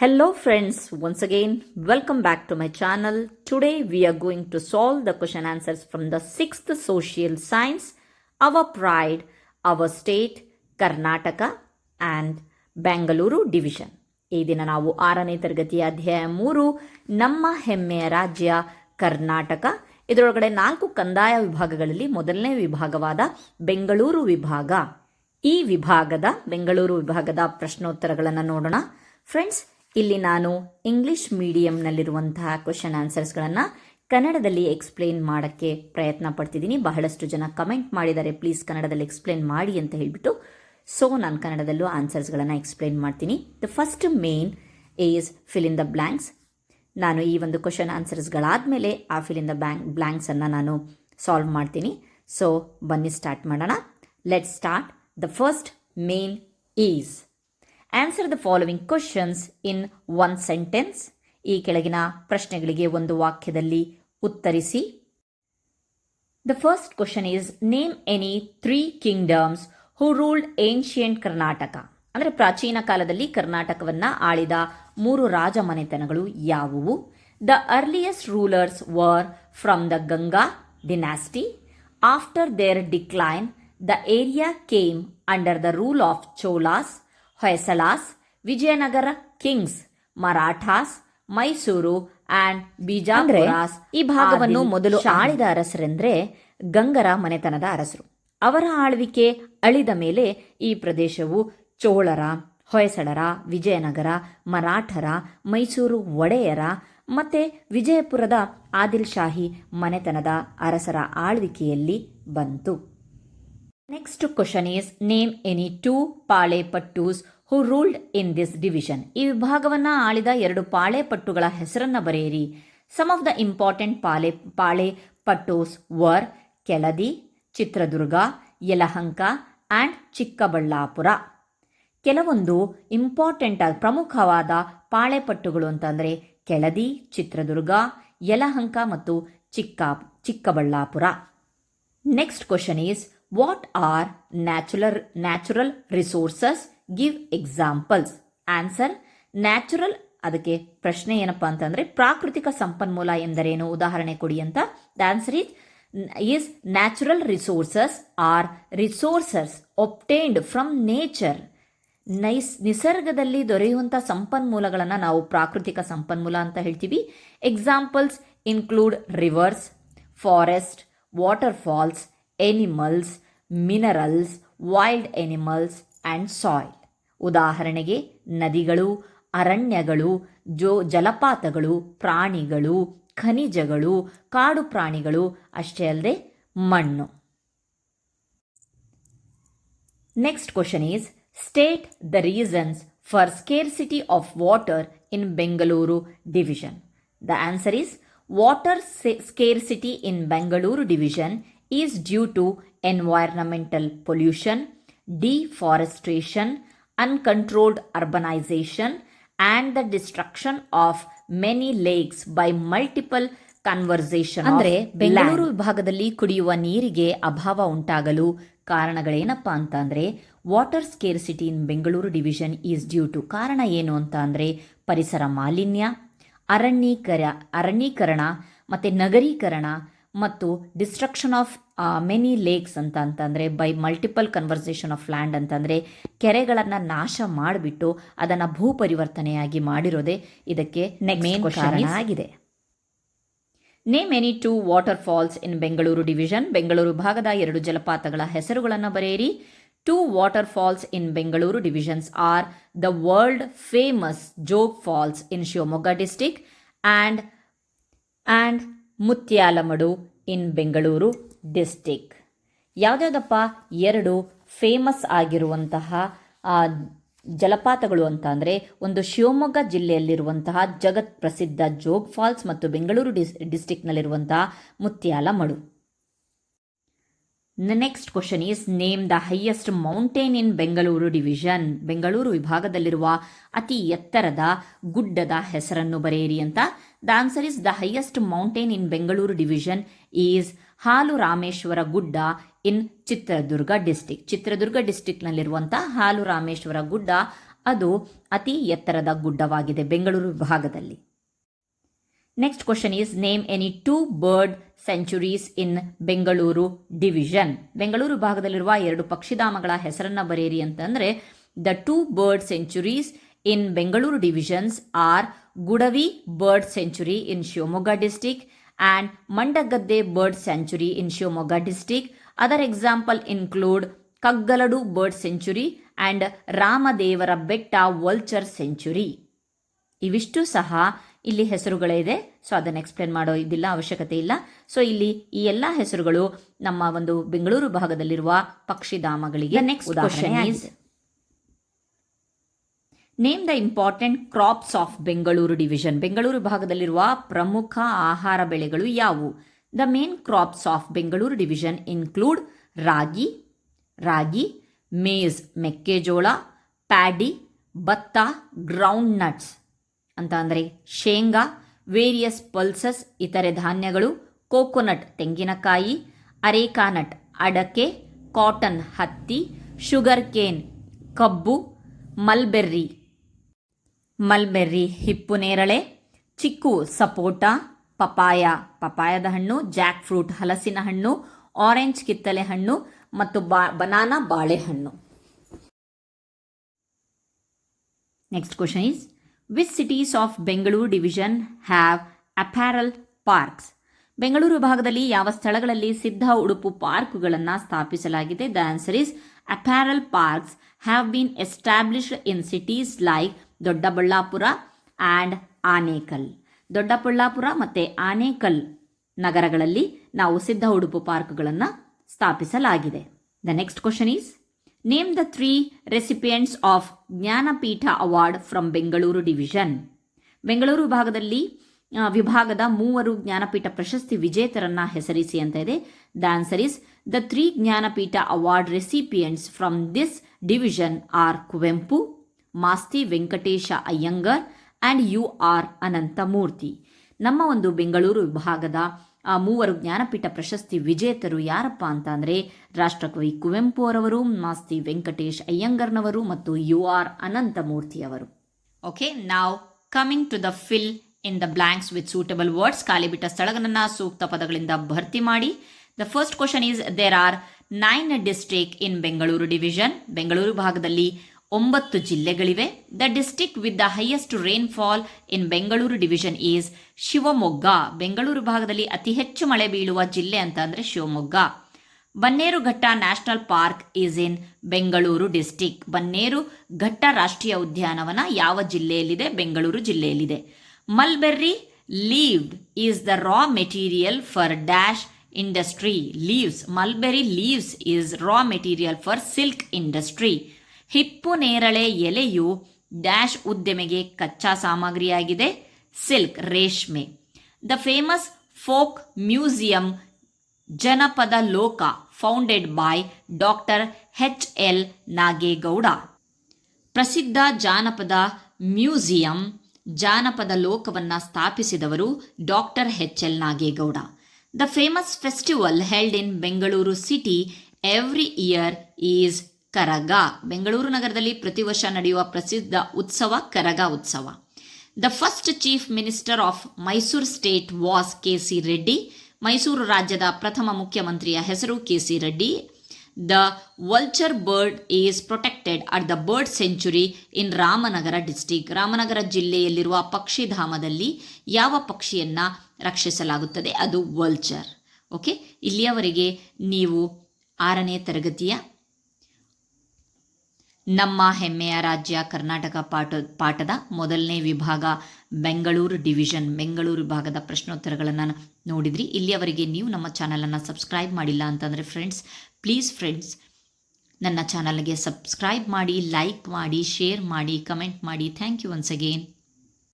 Hello friends once again welcome back to my channel today we are going to solve the question answers from the sixth social science our pride our state Karnataka and Bengaluru division ಈ ದಿನ ನಾವು ಆರನೇ ತರಗತಿಯ ಅಧ್ಯಾಯ ಮೂರು, ನಮ್ಮ ಹೆಮ್ಮೆಯ ರಾಜ್ಯ ಕರ್ನಾಟಕ. ಇದರೊಳಗಡೆ ನಾಲ್ಕು ಕಂದಾಯ ವಿಭಾಗಗಳಲ್ಲಿ ಮೊದಲನೇ ವಿಭಾಗವಾದ ಬೆಂಗಳೂರು ವಿಭಾಗ. ಈ ವಿಭಾಗದ, ಬೆಂಗಳೂರು ವಿಭಾಗದ ಪ್ರಶ್ನೋತ್ತರಗಳನ್ನು ನೋಡೋಣ. ಫ್ರೆಂಡ್ಸ್ ಇಲ್ಲಿ ನಾನು ಇಂಗ್ಲಿಷ್ ಮೀಡಿಯಂನಲ್ಲಿರುವಂತಹ ಕ್ವಶನ್ ಆನ್ಸರ್ಸ್ಗಳನ್ನು ಕನ್ನಡದಲ್ಲಿ ಎಕ್ಸ್ಪ್ಲೇನ್ ಮಾಡೋಕ್ಕೆ ಪ್ರಯತ್ನ ಪಡ್ತಿದ್ದೀನಿ. ಬಹಳಷ್ಟು ಜನ ಕಮೆಂಟ್ ಮಾಡಿದ್ದಾರೆ ಪ್ಲೀಸ್ ಕನ್ನಡದಲ್ಲಿ ಎಕ್ಸ್ಪ್ಲೇನ್ ಮಾಡಿ ಅಂತ ಹೇಳಿಬಿಟ್ಟು ಸೊ ನಾನು ಕನ್ನಡದಲ್ಲೂ ಆನ್ಸರ್ಸ್ಗಳನ್ನು ಎಕ್ಸ್ಪ್ಲೇನ್ ಮಾಡ್ತೀನಿ. The first main is fill in the blanks ನಾನು ಈ ಒಂದು ಕ್ವಶನ್ ಆನ್ಸರ್ಸ್ಗಳಾದಮೇಲೆ ಆ ಫಿಲ್ ಇನ್ ದ ಬ್ಯಾಂಕ್ ಬ್ಲ್ಯಾಂಕ್ಸನ್ನು ನಾನು ಸಾಲ್ವ್ ಮಾಡ್ತೀನಿ. ಸೊ ಬನ್ನಿ ಸ್ಟಾರ್ಟ್ ಮಾಡೋಣ. Let start the first main is answer the following questions in one sentence ಈ ಕೆಳಗಿನ ಪ್ರಶ್ನೆಗಳಿಗೆ ಒಂದು ವಾಕ್ಯದಲ್ಲಿ ಉತ್ತರಿಸಿ. The first question is name any three kingdoms who ruled ancient Karnataka ಅಂದರೆ ಪ್ರಾಚೀನ ಕಾಲದಲ್ಲಿ ಕರ್ನಾಟಕವನ್ನು ಆಳಿದ ಮೂರು ರಾಜಮನೆತನಗಳು ಯಾವುವು? The earliest rulers were from the Ganga dynasty after their decline the area came under the rule of Cholas Hoysalas Vijayanagara kings Marathas Mysuru and Bijapuras ಈ ಭಾಗವನ್ನು ಮೊದಲು ಆಳಿದ ಅರಸರೆಂದ್ರೆ ಗಂಗರ ಮನೆತನದ ಅರಸರು. ಅವರ ಆಳ್ವಿಕೆ ಅಳಿದ ಮೇಲೆ ಈ ಪ್ರದೇಶವು ಚೋಳರ ಹೊಯ್ಸಳರ ವಿಜಯನಗರ ಮರಾಠರ ಮೈಸೂರು ಒಡೆಯರ ಮತ್ತೆ ವಿಜಯಪುರದ ಆದಿಲ್ ಶಾಹಿ ಮನೆತನದ ಅರಸರ ಆಳ್ವಿಕೆಯಲ್ಲಿ ಬಂತು. Next question is name any two Palepattus who ruled in this division ಈ ವಿಭಾಗವನ್ನ ಆಳಿದ ಎರಡು ಪಾಳೆ ಪಟ್ಟುಗಳ ಹೆಸರನ್ನ ಬರೆಯಿರಿ. Some of the important Pale Palepattus were Keladi Chitradurga Yelahanka and Chikkaballapura ಕೆಲವೊಂದು ಇಂಪಾರ್ಟೆಂಟ್ ಪ್ರಮುಖವಾದ ಪಾಳೆಪಟ್ಟುಗಳು ಅಂತಂದರೆ ಕೆಳದಿ ಚಿತ್ರದುರ್ಗ ಯಲಹಂಕ ಮತ್ತು Chikka Chikkaballapura next question is what are natural natural resources give examples answer natural ಅದಕ್ಕೆ ಪ್ರಶ್ನೆ ಏನಪ್ಪಾ ಅಂತಂದ್ರೆ ಪ್ರಾಕೃತಿಕ ಸಂಪನ್ಮೂಲ ಎಂದರೇನು? ಉದಾಹರಣೆ ಕೊಡಿ ಅಂತ. The answer is is natural resources are resources obtained from nature nice, ನಿಸರ್ಗದಲ್ಲಿ ದೊರೆಯುವಂಥ ಸಂಪನ್ಮೂಲಗಳನ್ನು ನಾವು ಪ್ರಾಕೃತಿಕ ಸಂಪನ್ಮೂಲ ಅಂತ ಹೇಳ್ತೀವಿ. Examples include rivers forest waterfalls animals minerals wild animals and soil ಉದಾಹರಣೆಗೆ, ನದಿಗಳು, ಅರಣ್ಯಗಳು, ಜೋ, ಜಲಪಾತಗಳು, ಪ್ರಾಣಿಗಳು, ಖನಿಜಗಳು, ಕಾಡು ಪ್ರಾಣಿಗಳು, ಅಷ್ಟೇ ಅಲ್ಲದೆ ಮಣ್ಣು. Next question is state the reasons for scarcity of water in Bengaluru division the answer is water scarcity in Bengaluru division is due to environmental pollution deforestation uncontrolled urbanisation and the destruction of many lakes by multiple conversation ಅಂದ್ರೆ ಬೆಂಗಳೂರು ವಿಭಾಗದಲ್ಲಿ ಕುಡಿಯುವ ನೀರಿಗೆ ಅಭಾವ ಉಂಟಾಗಲು ಕಾರಣಗಳೇನಪ್ಪ ಅಂತ ಅಂದ್ರೆ water scarcity in Bengaluru division is due to ಕಾರಣ ಏನು ಅಂತ ಅಂದ್ರೆ ಪರಿಸರ ಮಾಲಿನ್ಯ ಅರಣ್ಯೀಕರ ಅರಣ್ಯೀಕರಣ ಮತ್ತು ನಗರೀಕರಣ ಮತ್ತು ಡಿಸ್ಟ್ರಕ್ಷನ್ ಆಫ್ ಮೆನಿ ಲೇಕ್ಸ್ ಅಂತ ಅಂತಂದರೆ by multiple conversation of land ಅಂತಂದರೆ ಕೆರೆಗಳನ್ನು ನಾಶ ಮಾಡಿಬಿಟ್ಟು ಅದನ್ನು ಭೂ ಪರಿವರ್ತನೆಯಾಗಿ ಮಾಡಿರೋದೇ ಇದಕ್ಕೆ ಮೇನ್ ಕಾರಣ ಆಗಿದೆ. Name any two waterfalls in Bengaluru division Bengaluru ಭಾಗದ ಎರಡು ಜಲಪಾತಗಳ ಹೆಸರುಗಳನ್ನು ಬರೆಯಿರಿ. Two waterfalls in Bengaluru divisions are the world famous Jog falls in Shivamogga district and and Muthyalamadu in Bengaluru district. ಯಾವುದ್ಯಾವುದಪ್ಪ? ಎರಡು ಫೇಮಸ್ ಆಗಿರುವಂತಹ ಜಲಪಾತಗಳು ಅಂತ ಅಂದರೆ ಒಂದು ಶಿವಮೊಗ್ಗ ಜಿಲ್ಲೆಯಲ್ಲಿರುವಂತಹ ಜಗತ್ ಪ್ರಸಿದ್ಧ ಜೋಗ್ ಫಾಲ್ಸ್ ಮತ್ತು ಬೆಂಗಳೂರು ಡಿಸ್, ಡಿಸ್ಟಿಕ್ನಲ್ಲಿರುವಂತಹ Muthyalamadu. Next question is name the highest mountain in Bengaluru division Bengaluru ವಿಭಾಗದಲ್ಲಿರುವ ಅತಿ ಎತ್ತರದ, ಗುಡ್ಡದ ಹೆಸರನ್ನು ಬರೆಯಿರಿ ಅಂತ. The answer is the highest mountain in Bengaluru division is Halu Rameshwara Gudda in Chitradurga district Chitradurga ಡಿಸ್ಟಿಕ್ನಲ್ಲಿರುವಂಥ Halu Rameshwara Gudda ಅದು ಅತಿ ಎತ್ತರದ ಗುಡ್ಡವಾಗಿದೆ ಬೆಂಗಳೂರು ವಿಭಾಗದಲ್ಲಿ. Next question is name any two bird sanctuaries in Bengaluru division Bengaluru ಭಾಗದಲ್ಲಿರುವ ಎರಡು ಪಕ್ಷಿಧಾಮಗಳ ಹೆಸರನ್ನ ಬರೆಯಿರಿ ಅಂತಂದ್ರೆ the two bird sanctuaries in Bengaluru divisions are Gudavi bird sanctuary in Shivamogga district and Mandagadde bird sanctuary in Shivamogga district other example include Kaggaladu bird sanctuary and Ramadevara Betta vulture century ಇವಿಷ್ಟು ಸಹ ಇಲ್ಲಿ ಹೆಸರುಗಳಿದೆ so ಅದನ್ನು explain ಮಾಡೋ ಇದಿಲ್ಲ ಅವಶ್ಯಕತೆ ಇಲ್ಲ. So ಇಲ್ಲಿ ಈ ಎಲ್ಲ ಹೆಸರುಗಳು ನಮ್ಮ ಒಂದು ಬೆಂಗಳೂರು ಭಾಗದಲ್ಲಿರುವ ಪಕ್ಷಿಧಾಮಗಳಿಗೆ next is name the important crops of Bengaluru division Bengaluru ಭಾಗದಲ್ಲಿರುವ ಪ್ರಮುಖ ಆಹಾರ ಬೆಳೆಗಳು ಯಾವುವು? The main crops of Bengaluru division include ragi ragi maize ಮೆಕ್ಕೆಜೋಳ ಪ್ಯಾಡಿ ಭತ್ತ ಗ್ರೌಂಡ್ ನಟ್ಸ್ ಅಂತ ಅಂದರೆ ಶೇಂಗಾ, ವೇರಿಯಸ್ ಪಲ್ಸಸ್, ಇತರೆ ಧಾನ್ಯಗಳು, ಕೋಕೋನಟ್ ತೆಂಗಿನಕಾಯಿ, ಅರೇಕಾನಟ್ ಅಡಕೆ, ಕಾಟನ್ ಹತ್ತಿ, ಶುಗರ್ ಕೇನ್ ಕಬ್ಬು, ಮಲ್ಬೆರ್ರಿ. ಮಲ್ಬೆರ್ರಿ ಹಿಪ್ಪು ನೇರಳೆ, ಚಿಕ್ಕು ಸಪೋಟ ಪಪಾಯ ಪಪಾಯದ ಹಣ್ಣು ಜಾಕ್ ಫ್ರೂಟ್ ಹಲಸಿನ ಹಣ್ಣು, ಆರೆಂಜ್ ಕಿತ್ತಲೆ ಹಣ್ಣು ಮತ್ತು ಬಾ, ಬನಾನಾ ಬಾಳೆಹಣ್ಣು next question is which cities of Bengaluru division have apparel parks Bengaluru ಭಾಗದಲ್ಲಿ ಯಾವ ಸ್ಥಳಗಳಲ್ಲಿ ಸಿದ್ಧ ಉಡುಪು ಪಾರ್ಕ್ಗಳನ್ನು ಸ್ಥಾಪಿಸಲಾಗಿದೆ? The answer is apparel parks have been established in cities like Doddaballapura and Anekal. Doddaballapura ಮತ್ತು ಆನೇಕಲ್ ನಗರಗಳಲ್ಲಿ ನಾವು ಸಿದ್ಧ ಉಡುಪು ಪಾರ್ಕ್ಗಳನ್ನು ಸ್ಥಾಪಿಸಲಾಗಿದೆ. The next question is name the three recipients of Jnanpith award from Bengaluru division Bengaluru ಭಾಗದಲ್ಲಿ ವಿಭಾಗದ ಮೂವರು ಜ್ಞಾನಪೀಠ ಪ್ರಶಸ್ತಿ ವಿಜೇತರನ್ನ ಹೆಸರಿಸಿ ಅಂತ ಇದೆ. The answer is the three Jnanpith award recipients from this division are Kuvempu Masti Venkatesha Iyengar and U R Ananthamurthy ನಮ್ಮ ಒಂದು ಬೆಂಗಳೂರು ವಿಭಾಗದ ಆ ಮೂವರು ಜ್ಞಾನಪೀಠ ಪ್ರಶಸ್ತಿ ವಿಜೇತರು ಯಾರಪ್ಪ ಅಂತ ಅಂದರೆ ರಾಷ್ಟ್ರಕವಿ ಕುವೆಂಪು ಅವರವರು, ಮಾಸ್ತಿ ವೆಂಕಟೇಶ್ ಅಯ್ಯಂಗರ್ನವರು ಮತ್ತು ಯು ಆರ್ ಅನಂತಮೂರ್ತಿ ಅವರು. ಓಕೆ, ನಾವು coming to the fill in the blanks with suitable words. ಖಾಲಿ ಬಿಟ್ಟ ಸ್ಥಳಗಳನ್ನು ಸೂಕ್ತ ಪದಗಳಿಂದ ಭರ್ತಿ ಮಾಡಿ. The first question is there are nine district in Bengaluru division Bengaluru ಭಾಗದಲ್ಲಿ ಒಂಬತ್ತು ಜಿಲ್ಲೆಗಳಿವೆ. The district with the highest rainfall in Bengaluru division is Shivamogga. Bengaluru ಭಾಗದಲ್ಲಿ ಅತಿ ಹೆಚ್ಚು ಮಳೆ ಬೀಳುವ ಜಿಲ್ಲೆ ಅಂತ ಅಂದರೆ Shivamogga. Bannerughatta national park is in Bengaluru district Bannerughatta ರಾಷ್ಟ್ರೀಯ ಉದ್ಯಾನವನ ಯಾವ ಜಿಲ್ಲೆಯಲ್ಲಿದೆ? Bengaluru ಜಿಲ್ಲೆಯಲ್ಲಿದೆ. Mulberry leaved is the raw material for dash industry leaves mulberry leaves is raw material for silk industry ಹಿಪ್ಪು ನೇರಳೆ ಎಲೆಯು ಡ್ಯಾಶ್ ಉದ್ಯಮಿಗೆ ಕಚ್ಚಾ ಸಾಮಗ್ರಿಯಾಗಿದೆ. ಸಿಲ್ಕ್, ರೇಷ್ಮೆ. The famous folk museum Janapada Loka founded by doctor H L Nagegowda. ಪ್ರಸಿದ್ಧ ಜಾನಪದ museum ಜಾನಪದ ಲೋಕವನ್ನು ಸ್ಥಾಪಿಸಿದವರು doctor H L Nagegowda. The famous festival held in Bengaluru city every year is Karaga. Bengaluru ನಗರದಲ್ಲಿ ಪ್ರತಿ ವರ್ಷ ನಡೆಯುವ ಪ್ರಸಿದ್ಧ ಉತ್ಸವ ಕರಗ ಉತ್ಸವ. The first chief minister of Mysuru state was K C Reddy Mysuru ರಾಜ್ಯದ ಪ್ರಥಮ ಮುಖ್ಯಮಂತ್ರಿಯ ಹೆಸರು K C Reddy the vulture bird is protected at the bird sanctuary in Ramanagara district Ramanagara ಜಿಲ್ಲೆಯಲ್ಲಿರುವ ಪಕ್ಷಿಧಾಮದಲ್ಲಿ ಯಾವ ಪಕ್ಷಿಯನ್ನು ರಕ್ಷಿಸಲಾಗುತ್ತದೆ? ಅದು ವಲ್ಚರ್ ಓಕೆ ಇಲ್ಲಿಯವರೆಗೆ ನೀವು ಆರನೇ ತರಗತಿಯ ನಮ್ಮ ಹೆಮ್ಮೆಯ ರಾಜ್ಯ ಕರ್ನಾಟಕ ಪಾಠ, ಪಾಠದ ಮೊದಲನೇ ವಿಭಾಗ ಬೆಂಗಳೂರು ಡಿವಿಷನ್, ಬೆಂಗಳೂರು ವಿಭಾಗದ ಪ್ರಶ್ನೋತ್ತರಗಳನ್ನು ನೋಡಿದ್ರಿ. ಇಲ್ಲಿಯವರೆಗೆ ನೀವು ನಮ್ಮ ಚಾನಲನ್ನು ಸಬ್ಸ್ಕ್ರೈಬ್ ಮಾಡಿಲ್ಲ ಅಂತಂದರೆ ಫ್ರೆಂಡ್ಸ್ ಪ್ಲೀಸ್ ಫ್ರೆಂಡ್ಸ್ ನನ್ನ ಚಾನಲ್ಗೆ ಸಬ್ಸ್ಕ್ರೈಬ್ ಮಾಡಿ ಲೈಕ್ ಮಾಡಿ ಶೇರ್ ಮಾಡಿ ಕಮೆಂಟ್ ಮಾಡಿ. Thank you once again